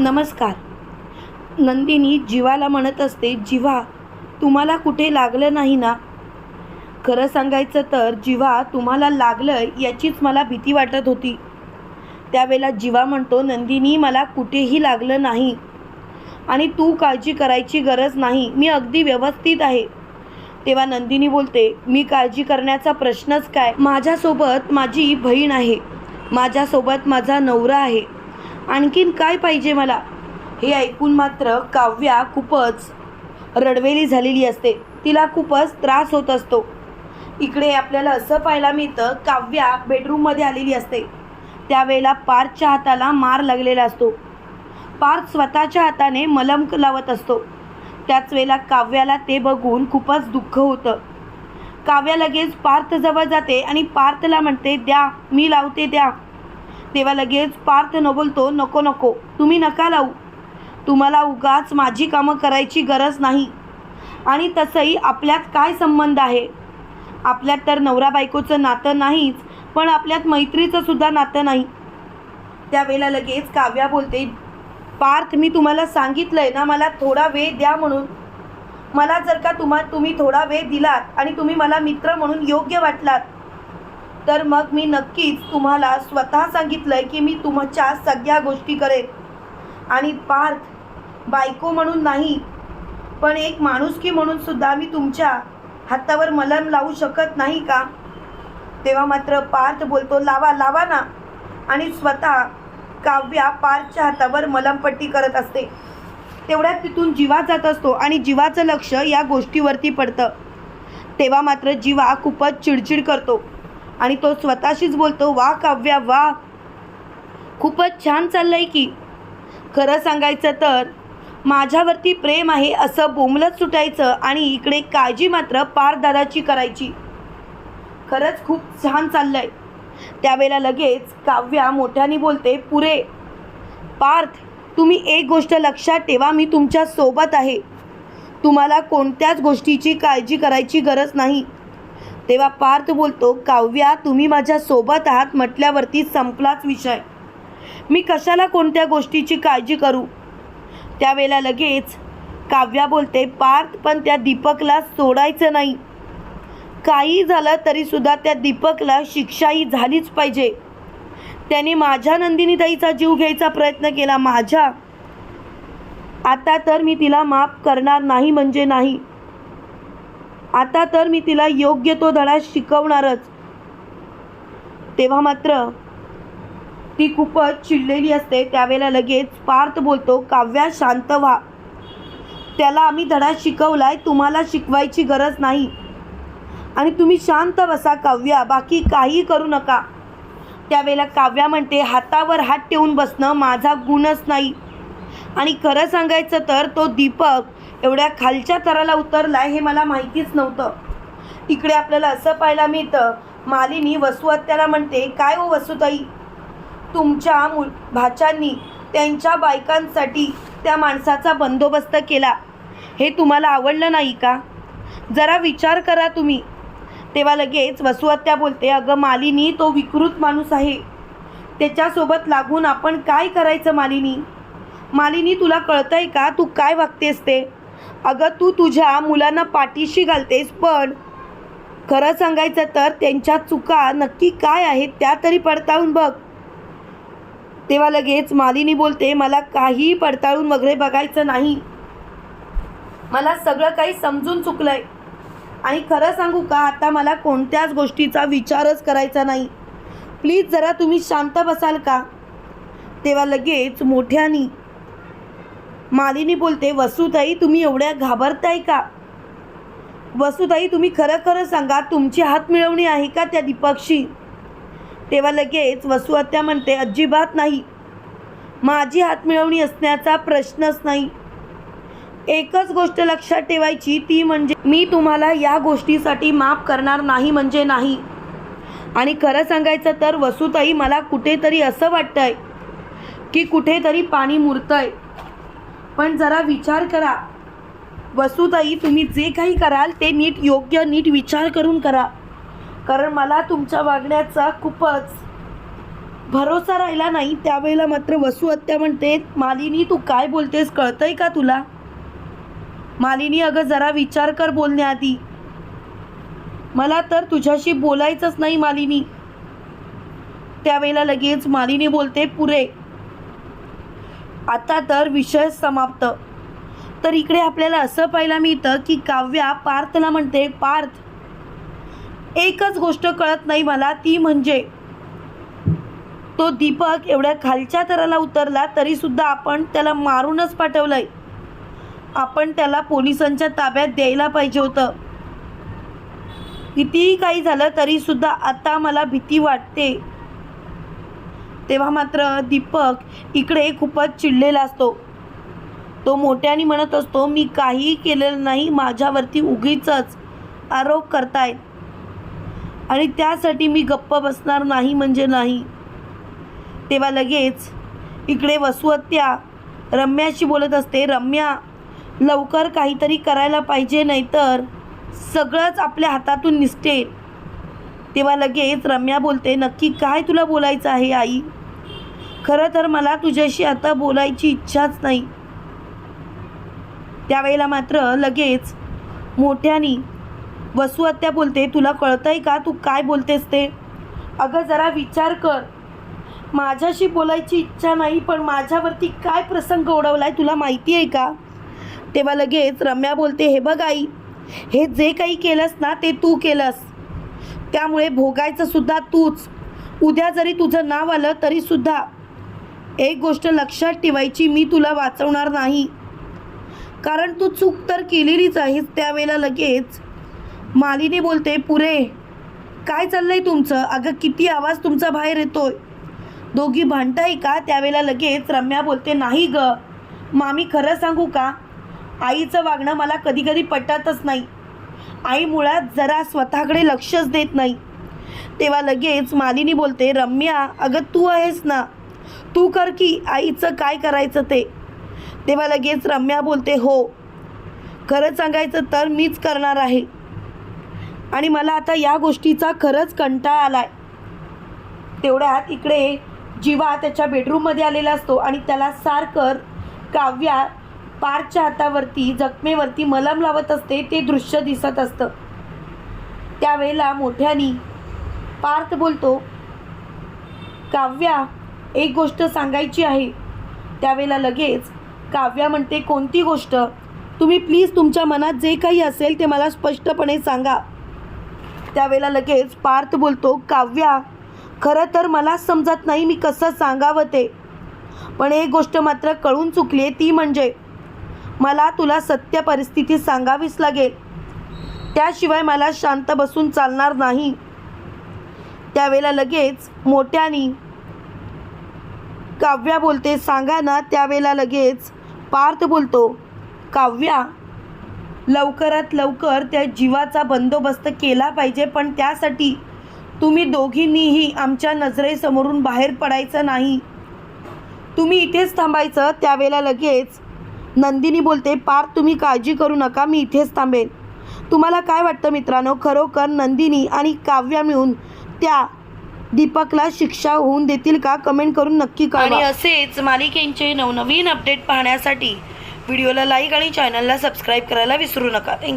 नमस्कार. नंदिनी जीवाला म्हणत असते जीवा तुम्हाला कुठे लागलं नाही ना? खरं सांगायचं तर जीवा तुम्हाला लागलं याचीच मला भीती वाटत होती. त्यावेळेला जीवा म्हणतो नंदिनी मला कुठेही लागलं नाही आणि तू काळजी करायची गरज नाही. मी अगदी व्यवस्थित आहे. तेव्हा नंदिनी बोलते मी काळजी करण्याचा प्रश्नच काय? माझ्यासोबत माझी बहीण आहे. माझ्यासोबत माझा नवरा आहे. आणखीन काय पाहिजे मला? हे ऐकून मात्र काव्या खूपच रडवेली झालेली असते. तिला खूपच त्रास होत असतो. इकडे आपल्याला असं पाहायला मिळतं काव्या बेडरूममध्ये आलेली असते. त्यावेळेला पार्थच्या हाताला मार लागलेला असतो. पार्थ स्वतःच्या हाताने मलम लावत असतो. त्याच वेळेला काव्याला ते बघून खूपच दुःख होतं. काव्या लगेच पार्थजवळ जाते आणि पार्थला म्हणते द्या मी लावते द्या. तेव्हा लगेच पार्थ न बोलतो नको नको तुम्ही नका लावू. तुम्हाला उगाच माझी कामं करायची गरज नाही. आणि तसंही आपल्यात काय संबंध आहे? आपल्यात तर नवरा बायकोचं नातं नाहीच पण आपल्यात मैत्रीचं सुद्धा नातं नाही. त्यावेळेला लगेच काव्या बोलते पार्थ मी तुम्हाला सांगितलं आहे ना मला थोडा वेळ द्या म्हणून. मला जर का तुम्हा तुम्ही थोडा वेळ दिलात आणि तुम्ही मला मित्र म्हणून योग्य वाटलात तर मग मी नक्कीच तुम्हाला स्वतः सांगितलं आहे की मी तुमच्या सगळ्या गोष्टी करेन. आणि पार्थ बायको म्हणून नाही पण एक माणुसकी म्हणून सुद्धा मी तुमच्या हातावर मलम लावू शकत नाही का? तेव्हा मात्र पार्थ बोलतो लावा लावा ना. आणि स्वतः काव्या पार्थच्या हातावर मलमपट्टी करत असते. तेवढ्यात तिथून जीवा जात असतो आणि जीवाचं लक्ष या गोष्टीवरती पडतं. तेव्हा मात्र जीवा खूपच चिडचिड करतो. आणि तो स्वतःशीच बोलतो वा काव्या वा. खूपच छान चाललंय की. खरं सांगायचं तर माझ्यावरती प्रेम आहे असं बोंबलत सुटायचं आणि इकडे काळजी मात्र पारदादाची करायची. खरंच खूप छान चाललंय. त्यावेळेला लगेच काव्या मोठ्याने बोलते पुरे पार्थ तुम्ही एक गोष्ट लक्षात ठेवा मी तुमच्यासोबत आहे. तुम्हाला कोणत्याच गोष्टीची काळजी करायची गरज नाही. तेव्हा पार्थ बोलतो काव्या तुम्ही माझ्या सोबत आहात म्हटल्यावरती संपलाच विषय. मी कशाला कोणत्या गोष्टीची काळजी करू? त्यावेळेला लगेच काव्या बोलते पार्थ पण त्या दीपकला सोडायचं नाही. काही झालं तरीसुद्धा त्या दीपकला शिक्षाही झालीच पाहिजे. त्याने माझ्या नंदिनीताईचा जीव घ्यायचा प्रयत्न केला माझ्या. आता तर मी तिला माफ करणार नाही म्हणजे नाही. आता तर मी तिला योग्य तो धडा शिकवणारच. तेव्हा मात्र ती खूपच चिडलेली असते. त्यावेळेला लगेच पार्थ बोलतो काव्या शांत व्हा. त्याला आम्ही धडा शिकवलाय तुम्हाला शिकवायची गरज नाही. आणि तुम्ही शांत बसा काव्या. बाकी काही करू नका. त्यावेळेला काव्या म्हणते हातावर हात ठेवून बसणं माझा गुणच नाही. आणि खरं सांगायचं तर तो दीपक एवढ्या खालच्या तराला उतरलाय हे मला माहितीच नव्हतं. इकडे आपल्याला असं पाहायला मिळतं मालिनी वसुहत्याला म्हणते काय हो वसुताई? तुमच्या मुल भाच्यांनी त्यांच्या बायकांसाठी त्या माणसाचा बंदोबस्त केला. हे तुम्हाला आवडलं नाही का? जरा विचार करा तुम्ही. तेव्हा लगेच वसुहत्या बोलते अगं मालिनी तो विकृत माणूस आहे. त्याच्यासोबत लागून आपण काय करायचं मालिनी? मालिनी तुला कळतंय का? तू काय वागतेस ते? अगं तू तुझ्या मुलांना पाठीशी घालतेस पण खरं सांगायचं तर त्यांच्या चुका नक्की काय आहेत त्या तरी पडताळून बघ. तेव्हा लगेच मालिनी बोलते मला काही पडताळून वगैरे बघायचं नाही. मला सगळं काही समजून चुकलंय. आणि खरं सांगू का आता मला कोणत्याच गोष्टीचा विचारच करायचा नाही. प्लीज जरा तुम्ही शांत बसाल का? तेव्हा लगेच मोठ्यानी मालिनी बोलते वसुताई तुम्ही एवढ्या घाबरताय का? वसुताई तुम्ही खरं खरं सांगा तुमची हात मिळवणी आहे का त्या दीपकशी? तेव्हा लगेच वसुहत्या म्हणते अजिबात नाही. माझी हात मिळवणी असण्याचा प्रश्नच नाही. एकच गोष्ट लक्षात ठेवायची ती म्हणजे मी तुम्हाला या गोष्टीसाठी माफ करणार नाही म्हणजे नाही. आणि खरं सांगायचं तर वसुताई मला कुठेतरी असं वाटतंय की कुठेतरी पाणी मुरतंय. पण जरा विचार करा. वसुताई तुम्ही जे काही कराल ते नीट योग्य नीट विचार करून करा. कारण मला तुमच्या वागण्याचा खूपच भरोसा राहिला नाही. त्यावेळेला मात्र वसू हत्या म्हणते मालिनी तू काय बोलतेस? कळतंय का तुला? मालिनी अगं जरा विचार कर बोलण्याआधी. मला तर तुझ्याशी बोलायचंच नाही मालिनी. त्यावेळेला लगेच मालिनी बोलते पुरे आता तर विषय समाप्त. तर इकडे आपल्याला असं पाहायला मिळतं की काव्या पार्थला म्हणते पार्थ एकच गोष्ट कळत नाही मला ती म्हणजे तो दीपक एवढ्या खालच्या थराला उतरला तरी सुद्धा आपण त्याला मारूनच पाठवलंय. आपण त्याला पोलिसांच्या ताब्यात द्यायला पाहिजे होतं. कितीही काही झालं तरी सुद्धा आता मला भीती वाटते. तेव्हा मात्र दीपक इकडे खूपच चिडलेला असतो. तो मोठ्याने म्हणत असतो मी काहीही केलेलं नाही माझ्यावरती उगीच आरोप करतायत. आणि त्यासाठी मी गप्प बसणार नाही म्हणजे नाही. तेव्हा लगेच इकडे वसुहत्या रम्याशी बोलत असते रम्या लवकर काहीतरी करायला पाहिजे नाहीतर सगळंच आपल्या हातातून निसटेल तेव्हा लगेच रम्या बोलते नक्की काय तुला बोलायचं आहे आई? खरं तर मला तुझ्याशी आता बोलायची इच्छाच नाही. त्यावेळेला मात्र लगेच मोठ्यानी वसुहत्या बोलते तुला कळतंय का? तू काय बोलतेस ते? अगं जरा विचार कर. माझ्याशी बोलायची इच्छा नाही पण माझ्यावरती काय प्रसंग ओढवलाय तुला माहिती आहे का? तेव्हा लगेच रम्या बोलते हे बघ आई हे जे काही केलंस ना ते तू केलंस. त्यामुळे भोगायचं सुद्धा तूच. उद्या जरी तुझं नाव आलं तरीसुद्धा एक गोष्ट लक्षात ठेवायची मी तुला वाचवणार नाही. कारण तू चूक तर केलेलीच आहेस त्यावेळेला लगेच. मालिनी बोलते पुरे काय चाललंय तुमचं? अगं किती आवाज तुमचा बाहेर येतोय. दोघी भांडताय का? त्यावेळेला लगेच रम्या बोलते नाही ग. मामी खरं सांगू का? आईचं वागणं मला कधी कधी पटतच नाही. आई मुळात जरा स्वतःकडे लक्षच देत नाही. तेव्हा लगेच मालिनी बोलते रम्या अगं तू आहेस ना. तू कर की आईचं काय करायचं ते? तेव्हा लगेच रम्या बोलते हो खरं सांगायचं तर मीच करणार आहे. आणि मला आता या गोष्टीचा खरंच कंटाळा आलाय. तेवढ्यात इकडे जीवा त्याच्या बेडरूममध्ये आलेला असतो आणि त्याला सारकर काव्या पारच्या हातावरती जखमेवरती मलम लावत असते ते दृश्य दिसत असतं. त्यावेळेला मोठ्यानी पार्थ बोलतो काव्या एक गोष्ट सांगायची आहे. त्यावेळेला लगेच काव्या म्हणते कोणती गोष्ट? तुम्ही प्लीज तुमच्या मनात जे काही असेल ते मला स्पष्टपणे सांगा. त्यावेळेला लगेच पार्थ बोलतो काव्या खरं तर मला समजत नाही मी कसं सांगावं ते. पण एक गोष्ट मात्र कळून चुकली आहे ती म्हणजे मला तुला सत्य परिस्थिती सांगावीच लागेल. त्याशिवाय मला शांत बसून चालणार नाही. त्यावेळेला लगेच मोठ्यानी काव्या बोलते सांगा ना त्यावेळेला लगेच. पार्थ बोलतो काव्या लवकरात लवकर त्या जीवाचा बंदोबस्त केला पाहिजे पण त्यासाठी तुम्ही दोघींनीही आमच्या नजरेसमोरून बाहेर पडायचं नाही. तुम्ही इथेच थांबायचं. त्यावेळेला लगेच नंदिनी बोलते पार्थ तुम्ही काळजी करू नका मी इथेच थांबेन. तुम्हाला काय वाटतं मित्रांनो? खरोखर नंदिनी आणि काव्या मिळून त्या दीपकला शिक्षा होऊन देतील का? कमेंट करून नक्की कळवा. आणि असेच मालिकेंचे नवनवीन अपडेट पाहण्यासाठी व्हिडिओला लाईक आणि चॅनलला सबस्क्राईब करायला विसरू नका. थँक्यू